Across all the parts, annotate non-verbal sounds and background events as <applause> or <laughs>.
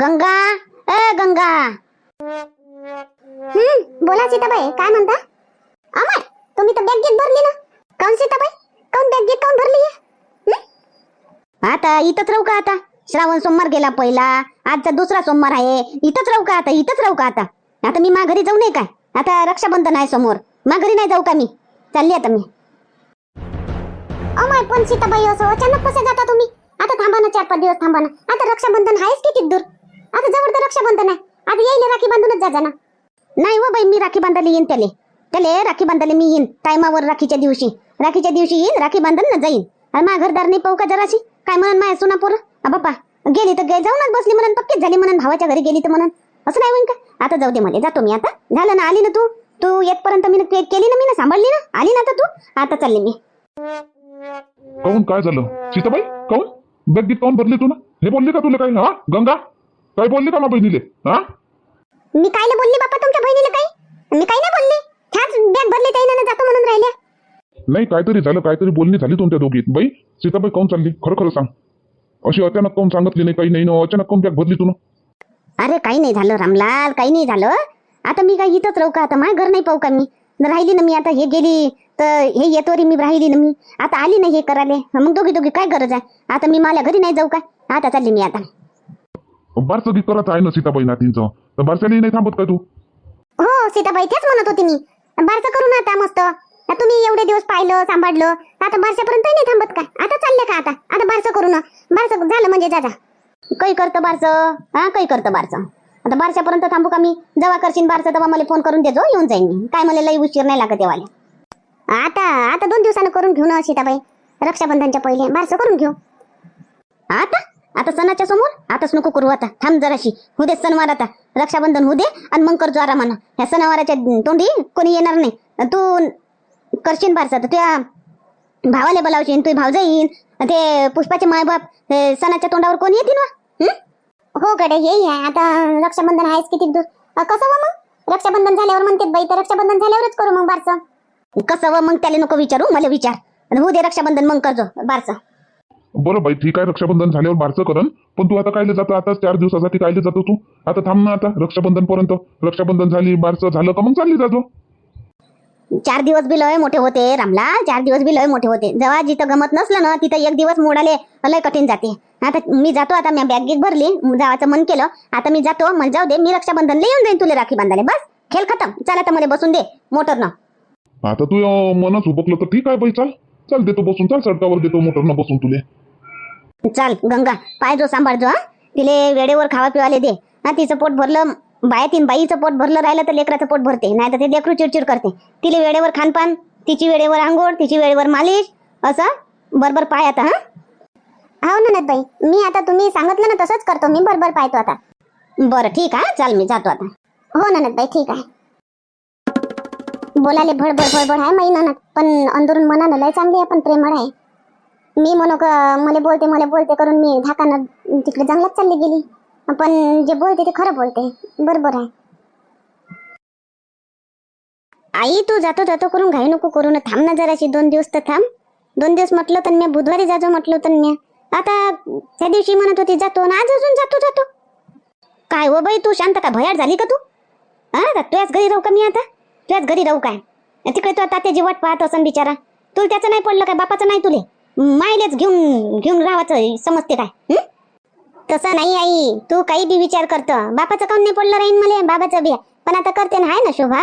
गंगा? ए गंगा! हम्म बोला सीताबाई काय म्हणता? अमर तुम्ही तर बॅग घेत भरली ना. काऊन सीताबाई? काऊन बॅग घेत काऊन भरली आहे? आता इथंच राहू का आता? श्रावण सोमवार गेला पहिला आजचा दुसरा सोमवार आहे. इथंच राहू का आता? इथंच राहू का आता? आता मी माघारी जाऊ नये काय? आता रक्षाबंधन आहे समोर. माघारी नाही जाऊ का मी? चालली आता मी. अमय पण सीताबाई असं अचानक कसे जाता तुम्ही? आता थांबा ना चार पाच दिवस थांबा ना. आता रक्षाबंधन आहेच किती दूर? आता जवळ तर रक्षाबंधन आहे. आता येईल राखी बांधूनच जा ना नाही व बाई मी राखी बांधायला येईन त्याले. त्याले राखी बांधायला मी येईन. टायमावर राखीच्या दिवशी. राखीच्या दिवशी येईन राखी बांधन ना जाईन. आणि माझ्या घरदार नाही पाहू का जराशी? काय म्हणून माया सुना पोरं? बाप्पा गेली तर जाऊनच बसली म्हणून पक्कीच झाली म्हणून भावाच्या घरी गेली तर म्हणून. असं नाही होईन का? आता जाऊ दे मला जातो मी आता. झालं ना आली ना तू? तू येतपर्यंत मी केली ना मी ना? सांभाळली ना? आली ना आता तू? आता चालली मी. काय झालं? सीताबाई काऊन? बॅग गीत भरली तू ना? हे बोलली का तुला काही हा? गंगा? काय बोलली का मा बहिणीले? हा? मी कायले बोलली बापा तुमच्या बहिणीला काही? मी काही नाही बोलली. ह्याच बॅग भरली त्याने जातो म्हणून राहिल्या नाही काहीतरी झालं काहीतरी बोलणी झाली तुमच्या दोघीत बाई सीताबाई काऊन चालली? खरं खरं सांग. अशी अचानक काऊन सांगितली नाही काही नाही ना अचानक काऊन बॅग भरली तू ना अरे काही नाही झालं रामलाल काही नाही झालं. आता मी काय इथंच राहू का? आता माझ्या घर नाही पाहू का मी? राहिली ना मी आता हे गेली तर हे येतो रे मी राहिली ना मी. आता आली ना हे करायला. मग दोघी दोघी काय गरज आहे? आता मी माझ्या घरी नाही जाऊ का? आता चालली मी आता. बारचं गीत करत आहे ना सीताबाई नातींचं? तर बारच्यालाही नाही थांबत का तू? हो सीताबाई तेच म्हणत होती मी. बारसं करू ना आता मस्त. तुम्ही एवढे दिवस पाहिलं सांभाळलं आता बारशापर्यंत नाही थांबत का? आता चालले का आता? आता बारसं करू ना. बारसं झालं म्हणजे जा जा. काही करतं बारसं? हा काही करतं बारसं. आता बारशापर्यंत थांबू का मी? जेव्हा करशील बारस तेव्हा मला फोन करून देजो येऊन जाईन मी. काय मला लई उशीर नाही लागत तेव्हा आता आता दोन दिवसानं करून घेऊ ना सीताबाई. रक्षाबंधनच्या पहिले बारसं करून घेऊ. आता? आता सणाच्या समोर आताच नको करू आता. थांब जराशी. हो सणवार आता. रक्षाबंधन होऊ दे आणि मग करजो आरामानं ह्या सणावाराच्या तोंडी कोणी येणार नाही. तू करशील बारसा तर तुझ्या भावाला बोलावशील तुझे भाव जाईन. ते पुष्पाचे मायबाप सणाच्या तोंडावर कोणी येतील ना हो? गडे हे आता रक्षाबंधन आहेच किती दूर कसं व मग? रक्षाबंधन झाल्यावर म्हणते बाई तर रक्षाबंधन झाल्यावरच करू मग बारसं कसं व मग त्याला नको विचारू मला विचार. हो होऊ दे रक्षाबंधन मग करजो बारसा बरं बाई ठीक आहे रक्षाबंधन झाल्यावर बारचं करण. पण तू आता कायले जातो? आता चार दिवसासाठी कायले जातो तू? आता थांब ना आता रक्षाबंधन पर्यंत रक्षाबंधन झाली बारचं झालं का मग चालली जातो चार दिवस बी लय मोठे होते रामला. चार दिवस बी लय मोठे होते. जेव्हा जिथं गमत नसलं ना तिथं एक दिवस मोडाले लय कठीण जाते. आता मी जातो आता मी बॅग गिग भरली जावाचं मन केलं. आता मी जातो मला जाऊ दे मी रक्षाबंधनला येऊन जाईन तुला राखी बांधायला. बस खेळ खतम. चला तर मला बसून दे मोटरनं. आता तू मनच हुबकलं तर ठीक आहे बाई चाल. चाल देतो बसून चाल सडकावर देतो मोटरनं बसून तुले. चाल गंगा पाय जो सांभाळजो हा. तिले वेळेवर खावा पिवाले दे. हा तिचं पोट भरलं बाया तीन बाईचं पोट भरलं राहिलं तर लेकराचं पोट भरते. नाही तर ते लेकरू चिडचिड करते. तिले वेळेवर खानपान तिची वेळेवर आंघोळ तिची वेळेवर मालिश असं बरोबर पाय आता हा. हो ना बाई मी आता तुम्ही सांगितलं ना तसंच करतो. मी बरोबर पाहतो आता. बरं ठीक आहे चाल मी जातो आता. हो ननद बाई ठीक आहे. बोलाले भडभड भडभड आहे माई ननद. पण अंदरून मनानं लय चांगली आहे पण प्रेमळ आहे. मी म्हणू का मला बोलते मला बोलते करून मी धाकानं तिकडे जंगलात चालली गेली. पण जे बोलते ते खरं बोलते. बरोबर आहे. आई तू जातो जातो करून घाई नको करून थांब ना जराशी दोन दिवस तर थांब. दोन दिवस म्हटलं तर मी बुधवारी जाजो म्हटलं तर मी आता त्या दिवशी म्हणत होती जातो ना आज अजून जातो जातो. काय हो बाई तू शांत का? भयाड झाली का तू? हा तुझ्याच घरी राहू का मी आता? तुझ्याच घरी राहू काय? तिकडे तू आता त्याची वाट पाहत असन बिचारा. तुला त्याचं नाही पडलं काय? बापाचं नाही तुले? मायलेच घेऊन घेऊन राहायचं समजते काय? तसं नाही आई. तू काही बी विचार करतो. बापाचं काम नाही पडलं राहीन मला बाबाचं बी. पण आता करते ना आहे ना शोभा?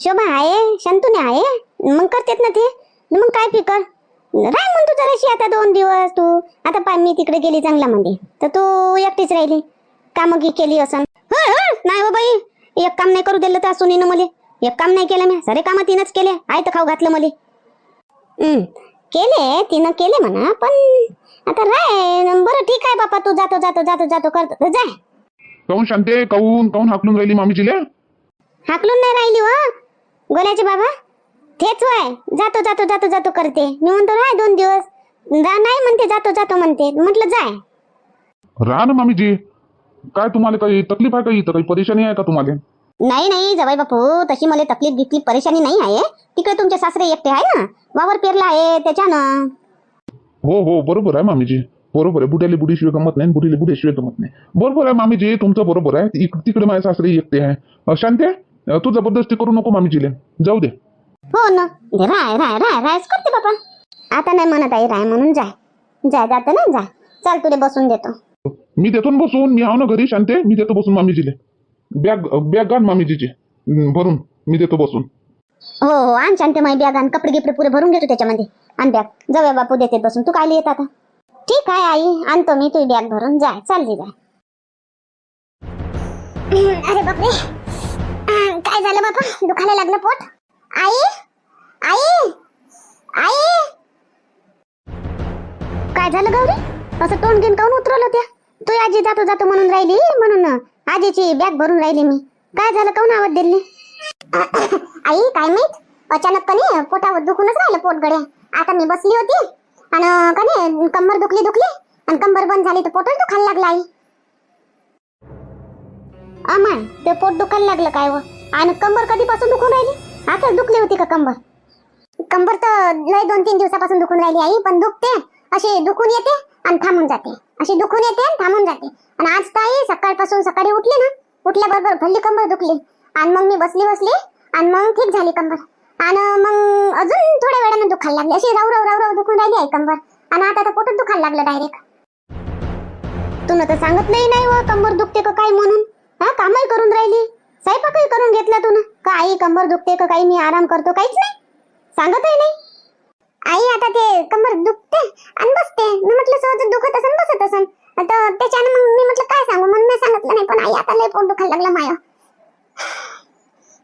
शोभा आहे शांतूने आहे. मग करतेत ना ते. मग काय फिकर? राह म्हणतो जराशी आता दोन दिवस तू. आता पाय मी तिकडे गेली चांगला मध्ये तर तू एकटीच राहिली. कामं की केली असं. नाही हो बाई. एक काम नाही करू दिलं तर सुनीनं मला. एक काम नाही केलं मी. सारे कामं तिनंच केले. आहे तर खाऊ घातलं मले. केले तिनं केले म्हणा पण आता राय बरं ठीक आहे बापा तू जातो जातो जातो जातो करतो जाय काऊन शांते काऊन काऊन हाकलून राहिली मामीजीले? हाकलून नाही राहिली हो. गोल्याचे बाबा तेच वय. जातो जातो जातो जातो करते. मी म्हणतो राय दोन दिवस. जा नाही म्हणते जातो जातो म्हणते. म्हटलं जाय राहा ना मामीजी. काय तुम्हाला काही तकलीफ आहे का इथं? काही परेशानी आहे का तुम्हाला? नाही नाही जवाई बापू तशी मला तकलीफ गिकलीफ परेशानी नाही आहे. तिकडे तुमचे सासरे एकटे आहे ना? वावर पेरला आहे त्याच्यानं. हो हो बरोबर आहे मामीजी. बरोबर आहे बुड्याला बुडीशिवाय गमत नाही बुडीला बुड्याशिवाय गमत नाही. बरोबर आहे मामीजी तुमचं बरोबर आहे. तिकडे माझ्या सासरे एकटे आहे. शांती आहे तू जबरदस्ती करू नको मामीजीले. जाऊ दे. हो ना. राय राय राय रायच करते बाबा. आता नाही म्हणत आई राय म्हणून जाय. जाय जाते ना जाय चाल तुला बसून देतो. मी देतो बसून. मी आहो ना घरी शांते? मी देतो बसून मामीजीले. बॅग बॅग आण मामीजीची भरून. मी देतो बसून. हो हो आण शांती माई बॅग आण कपडे गिपडे पुरे भरून घेतो त्याच्यामध्ये. आण बॅग जाऊया बापू देते बसून. तू काय येत आता? ठीक आहे आई. आणतो मी तुझी बॅग भरून. जाय चालली जाय. अरे बापरे. काय झालं बापा? दुखायला लागलं पोट? आई? आई? आई? काय झालं गौरी? असं तोंड घेऊन काऊन उतरवलं त्या? तू आजी जातो जातो म्हणून राहिली म्हणून. आजीची बॅग भरून राहिली मी. काय झालं काऊन आवाज दिली? <coughs> आई काय माहीत? अचानक कनी पोटावर दुखूनच राहिलं पोट गड्या आता मी बसली होती आणि कनी कंबर दुखली दुखली आणि कंबर बंद झाली तर पोटच दुखायला लागला आई. अमाय ते पोट दुखायला लागलं काय व? आणि कंबर कधीपासून दुखून राहिली? आता दुखली होती का कंबर? कंबर तर लय दोन तीन दिवसापासून दुखून राहिली आई पण दुखते. अशी दुखून येते आणि थांबून जाते. अशी दुखून येते थांबून जाते. आणि आज ताई सकाळपासून सकाळी उठली ना उठल्याबरोबर भल्ली कंबर दुखली. आणि मग मी बसली बसली आणि मग ठीक झाली कंबर. आणि मग अजून थोड्या वेळानं दुखायला लागली. अशी राव राव राव राव दुखून राहिली आहे कंबर. आणि आता तर पोटच दुखायला लागलं डायरेक्ट तू ना तर सांगितलंही नाही व कंबर दुखते का काय म्हणून? हा कामही करून राहिली. स्वयंपाकही करून घेतला तू ना. का आई कंबर दुखते का काही? मी आराम करतो काहीच नाही. सांगतही नाही. आई आता ते कंबर दुखते आणि बसते. मी म्हटलं सहज दुखत असन बसत असन. तर त्याच्यानं मग मी म्हटलं काय सांगू? म्हणून मी सांगितलं नाही पण आई आता लय पोट दुखायला लागलं माय.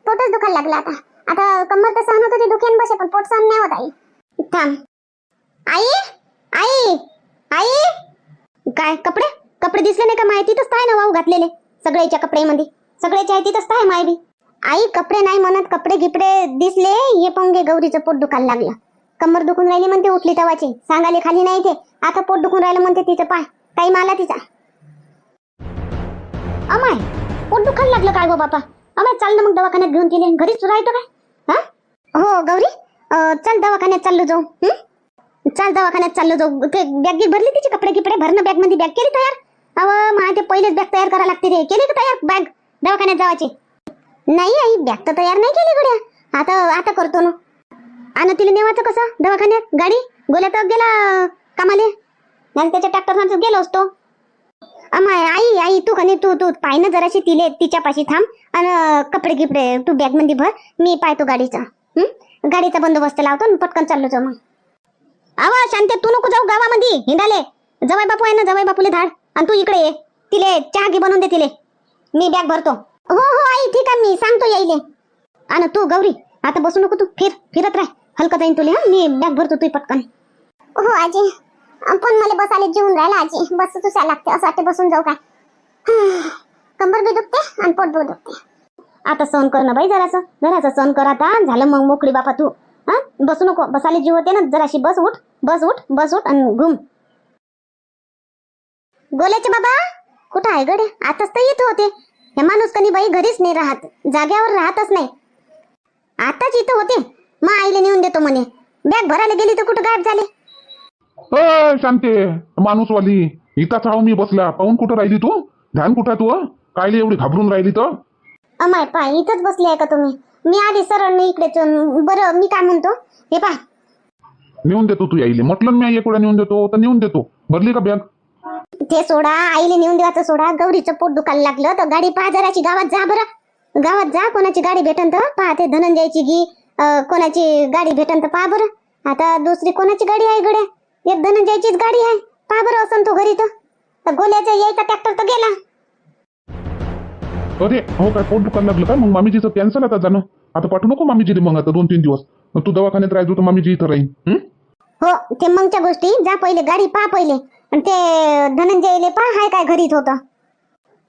पोटच दुखायला लागलं आता. आता कंबर तर सहन होत होती दुखेन बसे पण पोट सहन नाही होत आई. थांब. आई? आई? आई? काय कपडे? कपडे दिसले नाही का माय? तिथंच आहे ना वाहू घातलेले. सगळ्याच्या कपड्यामध्ये. सगळ्याच्या आहे तिथंच आहे माय बी. आई कपडे नाही म्हणत कपडे गिपडे दिसले ये पंगे गौरीचं पोट दुखायला लागलं. कंबर दुखून राहिली म्हणते उठली तवाची. सांगाले खाली नाही ते. आता पोट दुखून राहिलं म्हणते तिचं पाय. काही माला तिचा. अमाय पोट दुखायला लागलं काय गो बापा? अमाय चाल ना मग दवाखान्यात घेऊन तिने घरीच राहतो काय? हा? हो गौरी. चल दवाखान्यात चाललो जाऊ. चाल दवाखान्यात चाललो जाऊ. ते बॅग भरली तिचे कपडे किपडे भरणं बॅगमध्ये बॅग केली तयार? अव मला ते पहिलेच बॅग तयार करायला लागते रे. केली का तयार बॅग? दवाखान्यात जावाची. नाही आई बॅग तर तयार नाही केली गड्या. आता आता करतो ना. आणि तिला नेवायचं कसं? दवाखान्यात? गाडी? गोल्या तर गेला कामाले. नाही त्याच्या ट्रॅक्टर गेलो असतो. अमाय आई आई तू कनी तू तू पाय ना जराशी तिले तिच्यापाशी थांब. आणि कपडे गिपडे तू बॅगमध्ये भर. मी पाहतो गाडीचा. गाडीचा बंदोबस्त लावतो आणि पटकन चाललो जाऊ मग. आवा शांत तू नको जाऊ गावामध्ये. हिंडाले. जवाई बापू आहे ना जवाई बापूले धाड. आणि तू इकडे ये. तिले चहा घे बनवून दे तिले. मी बॅग भरतो. हो हो आई ठीक आहे मी सांगतो यायले. आणि तू गौरी आता बसू नको तू. फिर फिरत राह. हलकं जाईन तुले हा? मी बॅग भरतो तू पटकन. हो आजी. पण मला बसायला जीवन राहिला आजी. बस तुसा लागते असं वाटते बसून जाऊ काय. <sighs> कंबर बी दुखते आणि पोट बी दुखते. आता सहन कर ना बाई जरासं. जरासं सहन कर आता. झालं मग मोकळी बापा तू. हा? बसू नको. बसायला जीव होते ना जराशी बस उठ. बस उठ बस उठ आणि घुम. गोल्याचे बाबा कुठं आहे गडे आताच तर येत होते. हे माणूस कनी बाई घरीच नाही राहत. जाग्यावर राहतच नाही. आताच इथं होते. मग आईले नेऊन देतो म्हणे. बॅग भरायला गेली तर कुठं गायब झाले? अ शांते माणूसवाली इथंच आहो मी बसला पाहून कुठं राहिली तू? ध्यान कुठं तू? कायले एवढी घाबरून राहिली तर? अमाय पाय इथंच बसले आहे का तुम्ही? मी आधी सरळ मी इकडेच अं, बरं मी काय म्हणतो? हे पा नेऊन देतो तू यायले. म्हटलं ना मी एक वेळा नेऊन देतो तर नेऊन देतो. भरली का बॅग? ते सोडा आईले नेऊन देवाचं सोडा. गौरीचं पोट दुखायला लागलं तर गाडी पहा जराची गावात जा बरं. गावात जा कोणाची गाडी भेटन तर. पहा ते धनंजयची गी कोणाची गाडी भेटन तर पहा बरं. आता दुसरी कोणाची गाडी आहे गड्या? एक धनंजयचीच गाडी आहे. पहा बरं असं तो घरी तर. गोल्याचा यायचा ट्रॅक्टर तर गेला. अरे हो काय पोट दुखायला लागलं काय? मग मामीजीचं कॅन्सल आता जाणं. आता पाठवू नको मामीजीले मग आता दोन तीन दिवस तू दवाखान्यात राहायचो तर मामीजी इथं राहीन. हं? हो ते मगच्या गोष्टी. जा पहिले गाडी पहा पहिले. आणि ते धनंजयले पहा हाय काय घरीच होतं.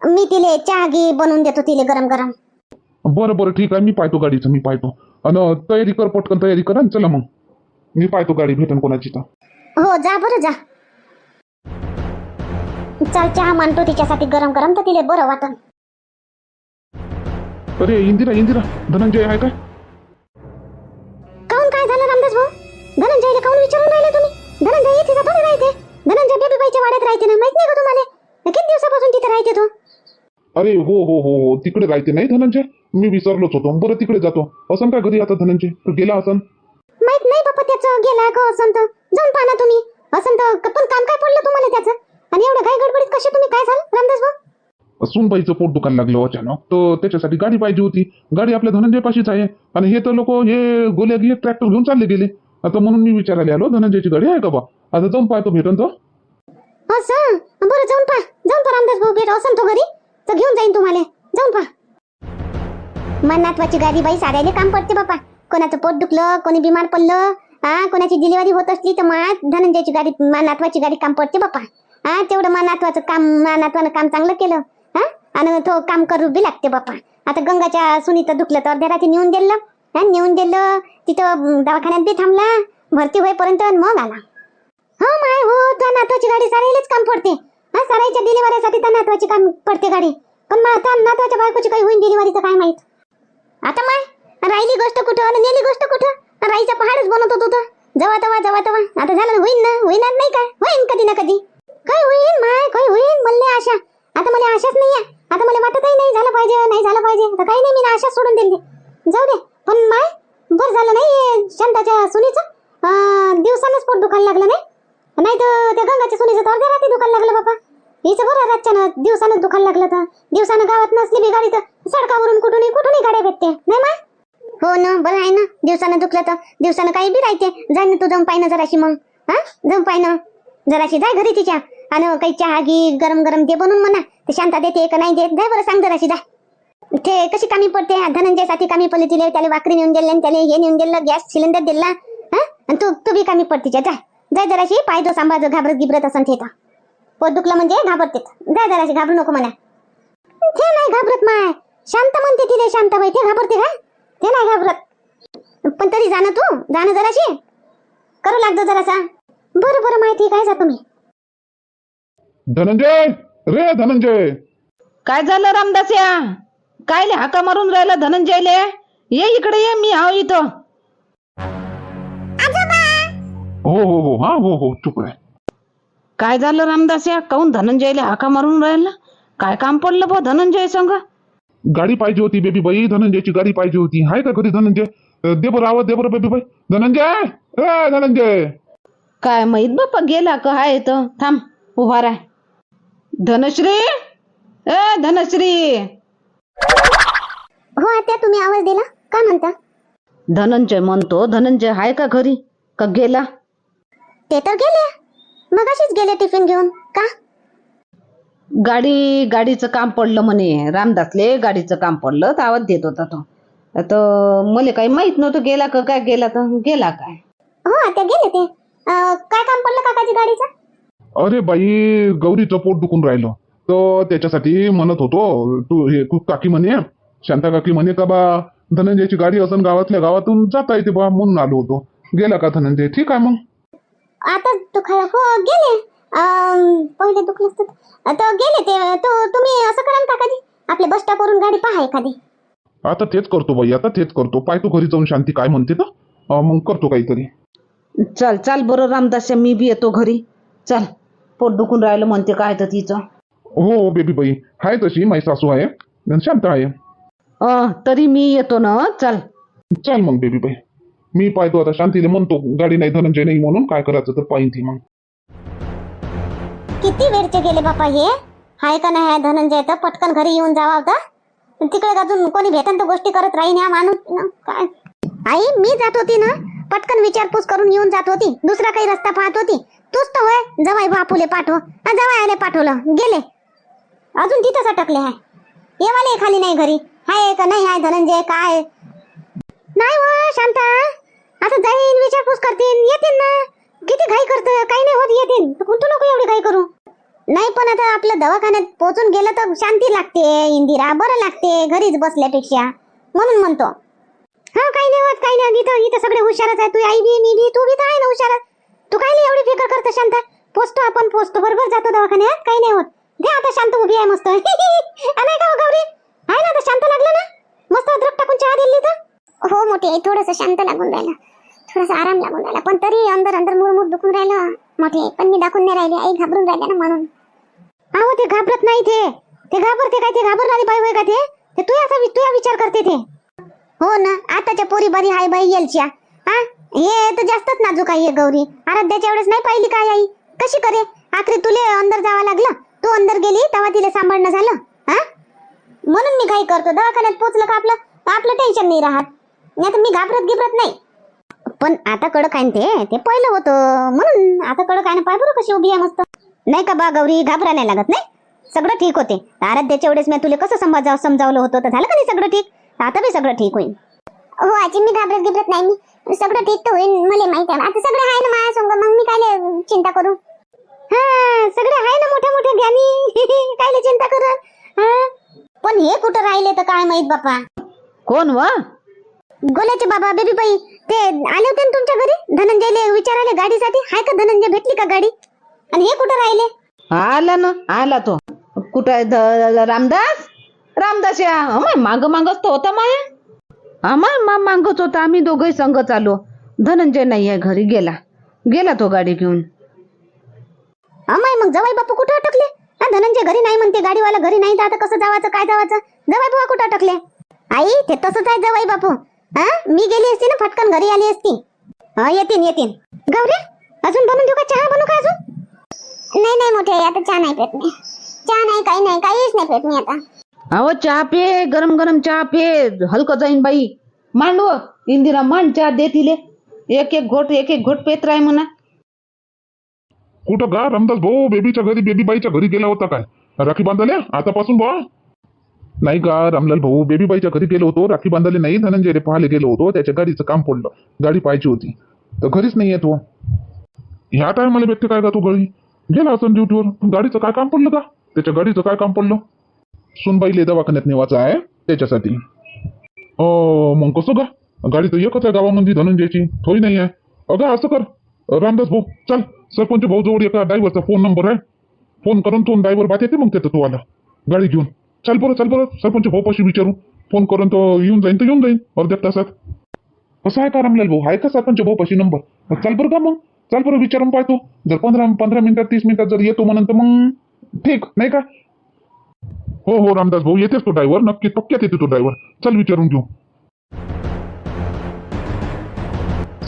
मी तिले चहा घी बनवून देतो तिले गरम गरम बरं बरं ठीक आहे मी पाहतो गाडीचं मी पाहतो. आणि तयारी कर पटकन तयारी कर आणि चला मग. मी पाहतो गाडी भेटन कोणाची तर. हो जा बरं जा. चल चहा मांडतो तिच्यासाठी गरम गरम तर तिले बरं वाटन. अरे इंदिरा इंदिरा धनंजय आहे काय? काऊन काय झालं रामदास भाऊ? धनंजयला काऊन विचारून राहिले तुम्ही? धनंजय इथे थोडी राहते. धनंजय बेबीबाईच्या वाड्यात राहते ना माहीत नाही का तुम्हाला? किती दिवसापासून तिथे राहते तो? अरे हो हो हो हो तिकडे राहते नाही धनंजय? मी विसरलोच होतो. बरं तिकडे जातो. असं का घरी आता धनंजय? तो गेला असन? माहीत नाही बाप्पा त्याचं. गेला का असं तर. जाऊन पाहा ना तुम्ही. असं तर क- पण काम काय पडलं तुम्हाला त्याचं? आणि एवढं काय गडबडीत कसे तुम्ही काय झालं रामदास भाऊ सुनबाईचं पोट दुकान लागलं अचानक. तर त्याच्यासाठी गाडी पाहिजे होती. गाडी आपल्या धनंजय पाशीच आहे. आणि हे तर लोक हे गोल्या घे ट्रॅक्टर घेऊन चालले गेले. आता म्हणून मी विचारायला आलो धनंजयची गाडी आहे का बा? आता जाऊन पाहतो भेटन तो असं? बरं जाऊन पहा. जाऊन पहा रामदास भाऊ भेट असं तो घरी. तर घेऊन जाईन तुम्हाला. जाऊन पहा. मनात्वाची गाडी बाई साऱ्याले काम पडते बापा. कोणाचं पोट दुखलं कोणी बिमार पडलं हा कोणाची डिलिव्हरी होत असली तर मा धनंजयची गाडी नातवाची गाडी काम पडते बापा. हा तेवढं मा नातवाचं काम मा नातवानं काम चांगलं केलं हा आणि तो काम करू बी लागते बापा. आता गंगाच्या सुनीत दुखलं तर अर्ध्या रात्री नेऊन दिलं हा नेऊन दिलं तिथं दवाखान्यात बी थांबला भरती होईपर्यंत आणि मग आला. हो माय हो त्या नातवाची गाडी सारायलाच काम पडते. हा सारायच्या डिलिव्हरीसाठी त्या नातवाची काम पडते गाडी. पण मग त्या नातवाच्या बायकोची काही होईन डिलिव्हरीचं काय माहीत? आता माय राहिली गोष्ट कुठं आणि नेली गोष्ट कुठं? राईचा पहाडच बनवत होतो तो. जवा तवा जवा तवा. आता झालं होईन ना? होईनार नाही काय होईन कधी ना कधी. काय होईन माय? काय होईन? म्हणले आशा. आता मला आशाच नाही आहे आता मला वाटतही नाही झालं पाहिजे नाही झालं पाहिजे. तर काही नाही मी ना आशाच सोडून दिली. जाऊ दे. पण माय बरं झालं नाही शांताच्या सुनीचं? अं, दिवसानंच पोट दुखायला लागलं नाही? नाही तर त्या गंगाच्या सुनीचं तर अर्ध्या रात्री दुखायला लागलं बाबा हिचं बरं रातच्यानं. दिवसानं दुखायला लागलं तर. दिवसानं गावात नसली बी गाडी तर सडकावरून कुठूनही कुठूनही गाड्या भेटते. नाही मा? हो ना बरं आहे ना. दिवसानं दुखलं तर. दिवसानं काही बी राहते. जाय ना तू जाऊन पाय ना जराशी मग. हा? जाऊन पाय ना जराशी जाय घरी तिच्या. आणि काही चहा घी गरम गरम दे बनवून म्हणा. ते शांता देते का नाही देत? जाय बरं सांग जराशी जाय ते कशी कामी पडते? धनंजयसाठी कामी पडली तिले. त्याला वाकरी नेऊन दिले त्याला हे नेऊन दिलं गॅस सिलेंडर दिला. हा? आणि तू तू बी कामी पडते जाय जाय जराशी. पाय सांभाळ घाबरत गिबरत असं ते पोट दुखलं म्हणजे घाबरते जाय जराशी घाबरू नको म्हणा. ते नाही घाबरत माय. शांत म्हणते तिले शांताबाई ते घाबरते का? ते नाही घाबरत. पण तरी जाणं तू जाणं जराशी. करू लागतो जरासा. बरं बरं माहिती काय जातो मी धनंजय! रे धनंजय! काय झालं रामदास या? काय हाका मारून राहिला धनंजयले? ये इकडे ये मी आहो इथं. हो हो हो हा हो हो चुप आहे काय झालं रामदास? या काऊन धनंजयले हाका मारून राहिला? काय काम पडलं बा धनंजय संग? गाडी पाहिजे होती बेबी बाई. धनंजयची गाडी पाहिजे होती. आहे का घरी धनंजय? दे बरं आवाज दे बरं बेबी बाई. धनंजय! ए धनंजय! काय माहीत बाप्पा गेला का? हाय इथं. थांब उभा राय धनश्री! ए धनश्री! हो आता तुम्ही आवाज दिला? काय म्हणता? धनंजय म्हणतो धनंजय हाय का घरी? का गेला? ते तर गेले. मग अशीच गेले टिफिन घेऊन का? गाडी गाडीचं काम पडलं म्हणे. रामदासले गाडीचं काम पडलं तर आवाज देत होता तो. तर मला काही माहीत नव्हतं गेला का काय गेला तर गेला काय? हो आता गेले ते. अं, काय काम पडलं काकाची गाडीचं? अरे बाई गौरीचं पोट दुखून राहिलं. तर त्याच्यासाठी म्हणत होतो तू हे तू काकी म्हणे शांता काकी म्हणे का बा धनंजयची गाडी असन गावातल्या गावातून जाता येते बा म्हणून आलो होतो. गेला का धनंजय? ठीक आहे मग. आता दुखायला हो गेले. अं, पहिले दुखलंच तर आता गेले ते तो तुम्ही असं करा ना काकाजी आपल्या बस स्टॉपवरून गाडी पहा एखादी. आता तेच करतो बाई आता तेच करतो. पाय तू घरी जाऊन शांती काय म्हणते तर? अं, मग करतो काहीतरी. चल चाल बरं रामदास मी बी येतो घरी. चल पोट दुखून राहिलं म्हणते काय तर तिचं. हो हो बेबी बाई आहे तशी माझी सासू आहे. आणि शांत आहे. अं, तरी मी येतो ना चल. चल मग बेबी बाई. मी पाहतो आता शांतीने म्हणतो गाडी नाही धनंजय नाही म्हणून काय करायचं तर पाहिन ती मग. किती वेळचे गेले बापा हे? हाय का नाही हाय धनंजय तर? पटकन घरी येऊन जावा होता तिकडे अजून कोणी भेटन तर गोष्टी करत राहीन या माणूस. काय? आई मी जात होती ना? पटकन विचारपूस करून येऊन जात होती. दुसरा काही रस्ता पाहत होती. तूच तर होय जवाई बापूले पाठव. हा, जवाई आले पाठवलं. गेले. अजून तिथंच अटकले हाय. येवाले खाली नाही घरी. हाय का नाही हाय धनंजय? काय? नाही व शांता. आता जाईन विचारपूस करतील येतील ना. किती घाई करतं काही नाही होत येतील तू तू नको एवढी घाई करू. नाही पण आता आपलं दवाखान्यात पोहोचून गेलं तर शांती लागते इंदिरा. बरं लागते घरीच बसल्यापेक्षा. म्हणून म्हणतो. हा काही नाही होत काही नाही. इथं इथं सगळे हुशारच आहे तू आई बी मी बी तू बी तर आहे ना हुशार. तू काय नाही एवढी फिकर करतो शांत. पोचतो आपण पोचतो. बरोबर जातो दवाखान्यात काही नाही होत. दे आता शांत उभी आहे मस्त. <laughs> नाही का हो, गौरी? आहे ना आता शांत लागलं ना? मस्त अद्रक टाकून चहा दिली तर? हो मोठी आई थोडस शांत लागून राहिलं. थोडासा आराम लागून राहिला. पण तरी अंदर अंदर मुरमुर दुखून राहिलं मोठे. पण मी दाखवून नाही राहिले. आई घाबरून राहिल्या ना म्हणून. अहो ते घाबरत नाही ते. ते घाबरते काय ते? घाबरणारी बाई होय का ते? ते तू असा तू विचार करते ते. हो ना आताच्या पोरी बरी हाय बाई येलच्या. हा? हे तर जास्तच नाजूक आहे गौरी. आराध्याच्या वेळेस नाही पाहिली काय आई? कशी करे? आखरी तुले अंदर जावं लागलं. तू अंदर गेली तेव्हा तिला सांभाळणं झालं. हा? म्हणून मी काही करतो. दवाखान्यात पोचलं का आपलं? आपलं टेन्शन नाही राहत. नाही तर मी घाबरत गिबरत नाही. पण आता कडक आहे ना ते ते पहिलं होतं. म्हणून आता कडक आहे ना पाय बरं कशी उभी आहे मस्त. नाही का बा गौरी घाबरा नाही लागत नाही? सगळं ठीक होते. आराध्याच्या वेळेस मी तुला कसं समजाव समजावलं होतं तर झालं का नाही सगळं ठीक? आता बी सगळं ठीक होईल. हो आजी मी घाबरत गिबरत नाही मी सगळं ठीक तर होईल मला माहीत आहे. आता सगळं आहे ना माझ्या संग मग मी काय चिंता करू? हा सगळे आहे ना मोठ्या मोठ्या ज्ञानी. <laughs> कायले चिंता करत? हा? पण हे कुठं राहिले तर काय माहीत बापा? कोण व? गोल्याचे बाबा बेबी बाई ते आले होते ना तुमच्या घरी? धनंजयले विचारायले गाडीसाठी? हाय का धनंजय भेटली का गाडी? आणि हे कुठं राहिले? आला ना आला तो. कुठं आहे? ध- रामदास? रामदास या. अमाय माग मागच तो होता माया. अमाय मा मागच होता. आम्ही दोघही संघ चालू धनंजय नाही आहे घरी गेला. गेला तो गाडी घेऊन. अमाय मग जवाई बापू कुठं अटकले? हा धनंजय घरी नाही म्हणते गाडीवाला घरी नाही. तर आता कसं जावाचं काय जावाचं? जवाई बुवा कुठं अटकले? आई ते तसंच आहे जवाई बापू. हा? मी गेली असती ना फटकन घरी आली असती. हा येतीन येतीन. गौरी अजून बनवून देऊ का? चहा बनवू का अजून? नाही नाही मोठे आता चहा नाही पेत मी. चहा नाही काही नाही काहीच नाही पेत मी आता. अहो चहा पे गरम गरम चहा पे हलकं जाईन बाई. मांडव इंदिरा मांड चहा दे तिले. एक एक घोट एक एक घोट पेत राय म्हणा. कुठं का रामदास भाऊ बेबीच्या घरी बेबी बाईच्या घरी गेला होता काय? राखी बांधायला आतापासून बा. नाही का? रामलाल भाऊ बेबी बाईच्या घरी गेलो होतो. राखी बांधायला नाही धनंजय रे पाहायला गेलो होतो. त्याच्या गाडीचं काम पडलं. गाडी पाहिजे होती. तर घरीच नाही येतो ह्या टायमाला भेटते काय का तू घरी? गेला असं ड्युटीवर गाडीचं काय काम पडलं का? त्याच्या गाडीचं काय काम पडलं? सुनबाईले दवाखान्यात नेवायचं आहे त्याच्यासाठी. ओ मग कसं का गाडी तर एकच आहे गावामध्ये धनंजयची. थोडी नाही आहे. अगं असं कर. रामदास भाऊ चल. सरपंच भाऊ जवळ एका ड्रायव्हरचा फोन नंबर आहे. फोन करून तो ड्रायव्हर बात येते मग त्याचं तू आला. गाडी घेऊन. चल बरं चल बरं सरपंच भाऊ पाशी विचारू. फोन करून तो येऊन जाईन तर येऊन जाईन. अर्ध्या तासात. कसं आहे का रामलाल भाऊ? आहे का सरपंच भाऊ पाशी नंबर चल बरं का मग. चल बरं विचारून पाहतो. जर पंधरा पंधरा मिनिटात तीस मिनिटात जर येतो म्हणून तर मग ठीक नाही का? हो हो रामदास भाऊ येतेच तो ड्रायव्हर नक्की पक्क्यात येते तो ड्रायव्हर चल विचारून घेऊ.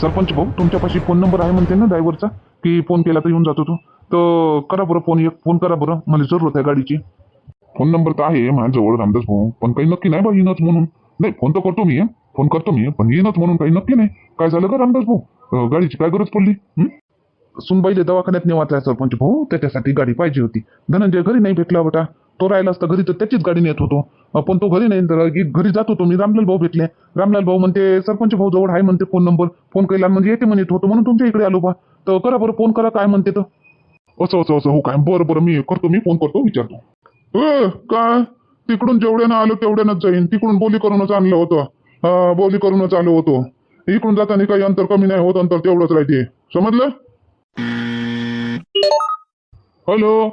सरपंच भाऊ तुमच्यापाशी फोन नंबर आहे म्हणते ना ड्रायव्हरचा की फोन केला तर येऊन जातो तो. तर करा बरं फोन एक. फोन करा बरं. मला जरूरत आहे गाडीची. फोन नंबर तर आहे माझ्याजवळ रामदास भाऊ. पण काही नक्की नाही बा येणंच म्हणून. नाही फोन तर करतो मी फोन करतो मी पण येणंच म्हणून काही नक्की नाही. काय झालं का रामदास भाऊ? गाडीची काय गरज पडली? सुनबाईले दवाखान्यात नेवाचा सरपंच भाऊ त्याच्यासाठी गाडी पाहिजे होती. धनंजय घरी नाही भेटला बटा तो राहिला असता घरी तर त्याचीच गाडी नेत होतो. पण तो घरी नाही तर घरी जात होतो. मी रामलाल भाऊ भेटले. रामलाल भाऊ म्हणते सरपंच भाऊ जवळ आहे म्हणते फोन नंबर. फोन केला म्हणजे येते म्हणत होतो. म्हणून तुमच्या इकडे आलो बा. तर करा बरं फोन करा काय म्हणते तर. असं असं असं. हो काय? बरं बरं. मी करतो मी फोन करतो विचारतो. ए काय? तिकडून जेवढ्यानं आलो तेवढ्यानंच जाईन. तिकडून बोली करूनच आणलं होतं. हा बोली करूनच आलो होतो. इकडून जाताना काही अंतर कमी नाही होत अंतर तेवढंच राहते. समजलं? हॅलो?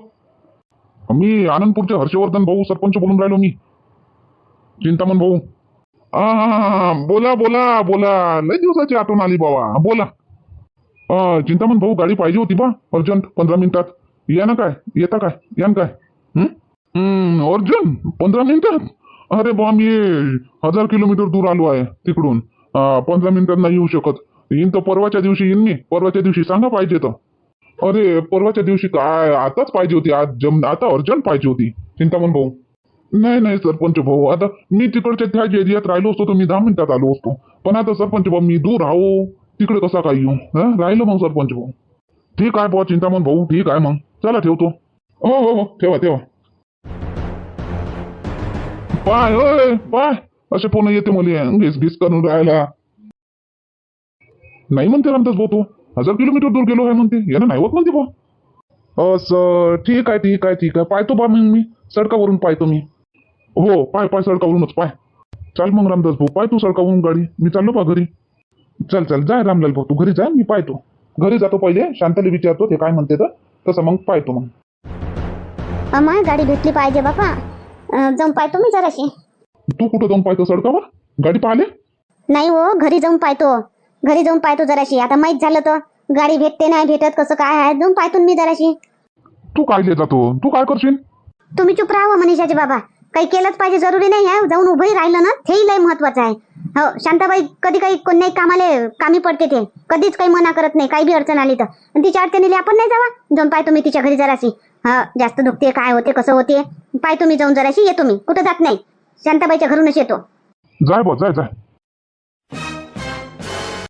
मी आनंदपूरचे हर्षवर्धन भाऊ सरपंच बोलून राहिलो मी. चिंतामण भाऊ. हा हा, हा हा, बोला बोला बोला. लय दिवसाची आठवण आली बाबा. बोला. चिंतामण भाऊ गाडी पाहिजे होती बा. अर्जंट पंधरा मिनिटात. या ना काय? येता काय? या ना काय? हम्म हं, पंधरा मिनिटात? अरे बा मी हजार किलोमीटर दूर आलो आहे तिकडून. पंधरा मिनिटात नाही येऊ शकत. येईन तर परवाच्या दिवशी येईन मी. परवाच्या दिवशी सांगा पाहिजे तर. अरे परवाच्या दिवशी काय आताच पाहिजे होती. आज जम आता अर्जंट पाहिजे होती. चिंतामण भाऊ. नाही नाही सरपंच भाऊ. आता मी तिकडच्या त्या एरियात राहिलो असतो तर मी दहा मिनिटात आलो असतो. पण आता सरपंच भाऊ मी दूर आहो तिकडे कसा काय येऊ? राहिलो मग सरपंच भाऊ. ठीक आहे भाऊ चिंतामण भाऊ. ठीक आहे मग. चला ठेवतो. हो हो हो. ठेवा ठेवा. पाय होय पाय असे फोन येते मला घिस घिस करून राहायला नाही म्हणते रामदास भाऊ तू हजार किलोमीटर दूर गेलो आहे म्हणते यानं नाही होत म्हणते भाऊ असं ठीक आहे ठीक आहे ठीक आहे पाहतो बा मग मी सडकावरून पाहतो मी हो पाय पाय सडकावरूनच पाय चाल मग रामदास भाऊ पाय तू सडकावरून गाडी मी चाललो बा घरी चल चल जाय रामलाल भाऊ तू घरी जा मी पाहतो घरी जातो पहिले शांताली विचारतो ते काय म्हणते तर तसं मग पाहतो मग आम्हाला गाडी भेटली पाहिजे बापा जाऊन पाहतो मी जराशी. तू कुठं जाऊन पाहतो सडकावर? गाडी पाहिले नाही हो घरी जाऊन पाहतो घरी जाऊन पाहतो जराशी. आता माहीत झालं तर. गाडी भेटते नाही भेटत कसं काय आहे? जाऊन पाहतो मी जराशी. तू काय ले जातो? तू काय करशील? तुम्ही चुप राहा मनीषाचे बाबा. काही केलंच पाहिजे जरुरी नाही आहे. जाऊन उभंही राहिलं ना तेही लय महत्वाचं आहे. हो शांताबाई कधी काही कोणी कामाले कामी पडते ते. कधीच काही मना करत नाही काही बी अडचण आली तर. आणि तिच्या अडचणीला आपण नाही जावा. जाऊन पाय तुम्ही तिच्या घरी जराशी. हा जास्त दुखते काय होते कसं होते पाय तुम्ही जाऊन जराशी येतो मी कुठं जात नाही. शांताबाईच्या घरूनच येतो. जाय बा जाय जाय.